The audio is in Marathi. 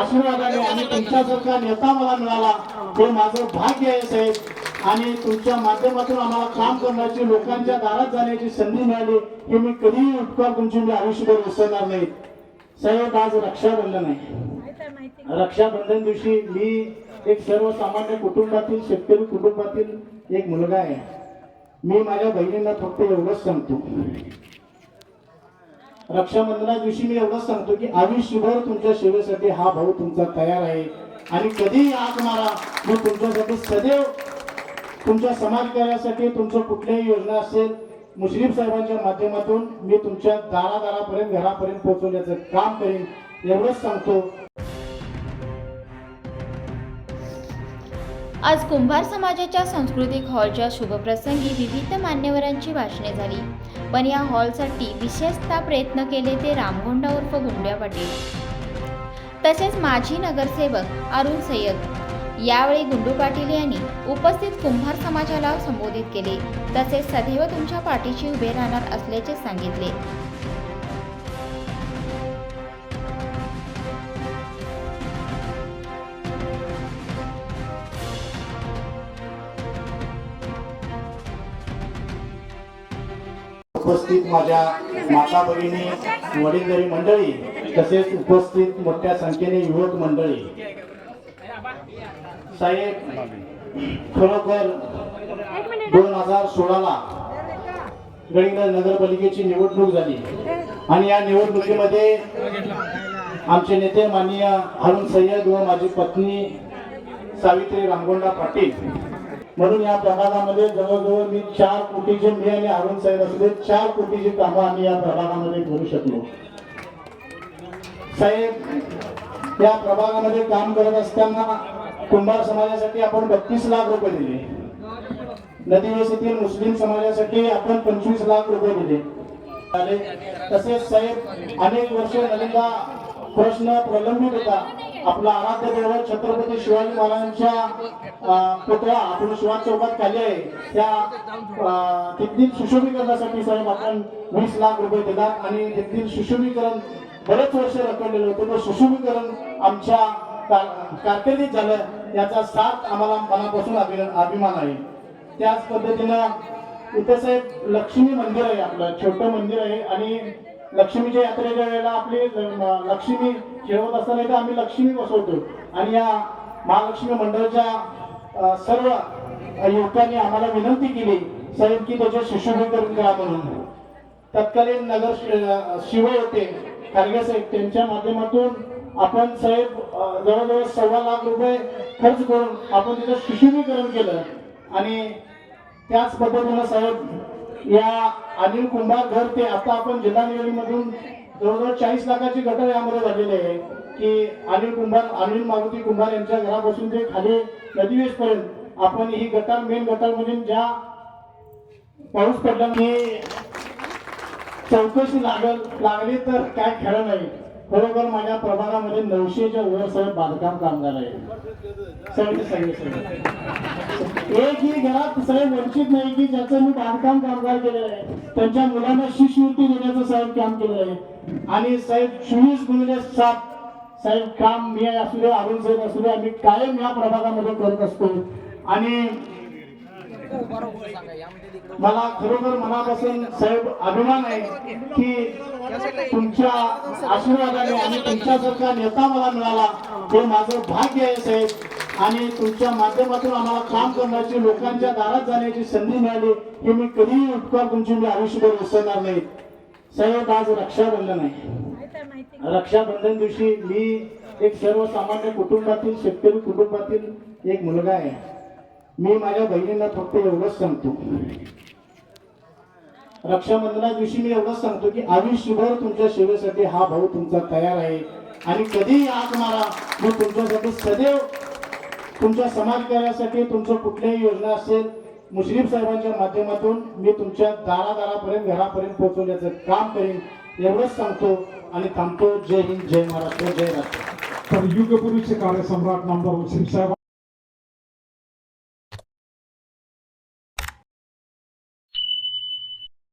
आशीर्वादाने आणि तुमच्यासारखा नेता मला मिळाला. हे माझं भाग्य आहे साहेब. आणि तुमच्या माध्यमातून आम्हाला काम करण्याची लोकांच्या दारात जाण्याची संधी मिळाली. हे मी कधीही उपकार तुमची मी म्हणजे आयुष्यभर विसरणार नाही. साहेब आज रक्षाबंधन आहे. रक्षाबंधन दिवशी मी एक सर्वसामान्य कुटुंबातील शेतकरी कुटुंबातील एक मुलगा आहे. मी माझ्या बहिणींना फक्त एवढंच सांगतो. रक्षाबंधना दिवशी मी एवढंच सांगतो की आयुष्यभर तुमच्या सेवेसाठी हा भाऊ तुमचा तयार आहे. आणि कधीही आग मारा मी तुमच्यासाठी सदैव तुमच्या समाजकार्यासाठी तुमचं कुठल्याही योजना असेल मुश्रीफ साहेबांच्या माध्यमातून मी तुमच्या दारादारापर्यंत घरापर्यंत पोहोचवण्याचं काम करेन एवढंच सांगतो. आज कुंभार समाजाच्या सांस्कृतिक हॉलच्या शुभप्रसंगी विविध मान्यवरांची भाषणे झाली. पण या हॉलसाठी विशेषतः प्रयत्न केले ते रामगोंडा उर्फ गुंड्या पाटील तसेच माजी नगरसेवक अरुण सय्यद. यावेळी गुंडू पाटील यांनी उपस्थित कुंभार समाजाला संबोधित केले. तसेच सदैव तुमच्या पाठीशी उभे राहणार असल्याचे सांगितले. उपस्थित माझ्या माता भगिनी वडीलधारी मंडळी तसेच उपस्थित मोठ्या संख्येने युवक मंडळी. साहेब खरोखर दोन हजार सोळाला गडिंग्लज नगरपालिकेची निवडणूक झाली. आणि या निवडणुकीमध्ये आमचे नेते माननीय अरुण सय्यद व माझी पत्नी सावित्री रामगोंडा पाटील म्हणून या प्रभागामध्ये जवळजवळ मी चार कोटीचे मी आणि अरुण साहेब असले चार कोटीची कामं आम्ही या प्रभागामध्ये करू शकलो. साहेब या प्रभागामध्ये काम करत असताना कुंभार समाजासाठी आपण बत्तीस लाख रुपये दिले. नदीवेस मुस्लिम समाजासाठी आपण पंचवीस लाख रुपये दिले. तसेच साहेब अनेक वर्ष नलिंदा प्रश्न प्रलंबित होता. आपला आराध्य दैवत छत्रपती शिवाजी महाराजांच्या पुतळा आपण शिवाज चौकात खाली आहे. त्या तिथली तेथील सुशोभीकरणासाठी साहेब आपण वीस लाख रुपये देतात आणि तेथील सुशोभीकरण बरेच वर्ष रखडलेलं होतं. तर सुशोभीकरण आमच्या कारकिर्दीत झालं. याचा साथ आम्हाला मनापासून अभिमान आहे. त्याच पद्धतीनं इथं साहेब लक्ष्मी मंदिर आहे आपलं छोटं मंदिर आहे आणि लक्ष्मीच्या यात्रेच्या वेळेला आपली लक्ष्मी खेळवत असताना इथे आम्ही लक्ष्मी बसवतो. आणि या महालक्ष्मी मंडळाच्या सर्व युवकांनी आम्हाला विनंती केली साहेब की त्याचे सुशोभीकरण करा म्हणून. तत्कालीन नगर शिव होते खारगे साहेब त्यांच्या माध्यमातून आपण साहेब जवळजवळ सव्वा लाख रुपये खर्च करून आपण तिथं सुशोभीकरण केलं. आणि त्याच पद्धतीनं साहेब या अनिल कुंभार घर ते आता आपण जिल्हा निवडणुकीमधून जवळजवळ चाळीस लाखाची गटर यामध्ये झालेली आहे की अनिल कुंभार अनिल मारुती कुंभार यांच्या घरापासून ते खाली नदीवेशपर्यंत आपण ही गटार मेन गटारमधून ज्या पाऊस पडला चौकशी लागल लागली तर काय खेळ नाही. खरोखर माझ्या प्रभागामध्ये नऊशेच्या वर साहेब बांधकाम कामगार आहे. सगळे सगळे सगळे. एकही घरात सगळे वंचित नाही की ज्याचं मी बांधकाम कामगार केलेलं आहे. त्यांच्या मुलांना शिष्यवृत्ती देण्याचं साहेब काम केलेलं आहे. आणि साहेब चोवीस गुणिले सात साहेब काम मी असू दे अरुण साहेब असू दे आम्ही कायम या प्रभागामध्ये करत असतो. आणि मला खरोखर मनापासून साहेब अभिमान आहे की तुमच्या आशीर्वादाने आणि तुमच्यासारखा नेता मला मिळाला. हे माझं भाग्य आहे साहेब. आणि तुमच्या माध्यमातून आम्हाला काम करण्याची लोकांच्या दारात जाण्याची संधी मिळाली. हे मी कधीही उपकार तुमची मी आयुष्यभर विसरणार नाही. साहेब आज रक्षाबंधन आहे. रक्षाबंधन दिवशी मी एक सर्वसामान्य कुटुंबातील शेतकरी कुटुंबातील एक मुलगा आहे. मी माझ्या बहिणींना फक्त एवढंच सांगतो. रक्षाबंधना दिवशी मी एवढंच सांगतो की आयुष्यभर तुमच्या सेवेसाठी हा भाऊ तुमचा तयार आहे. आणि कधीही आग मारा मी तुमच्यासाठी सदैव तुमच्या समाजकार्यासाठी तुमचं कुठल्याही योजना असेल मुश्रीफ साहेबांच्या माध्यमातून मी तुमच्या दारादारापर्यंत घरापर्यंत पोहोचवण्याचं काम करेन एवढंच सांगतो आणि थांबतो. जय हिंद जय महाराष्ट्र जय राष्ट्र. तर युगपुरुष कार्यसम्राट नामदार वसीम साहेब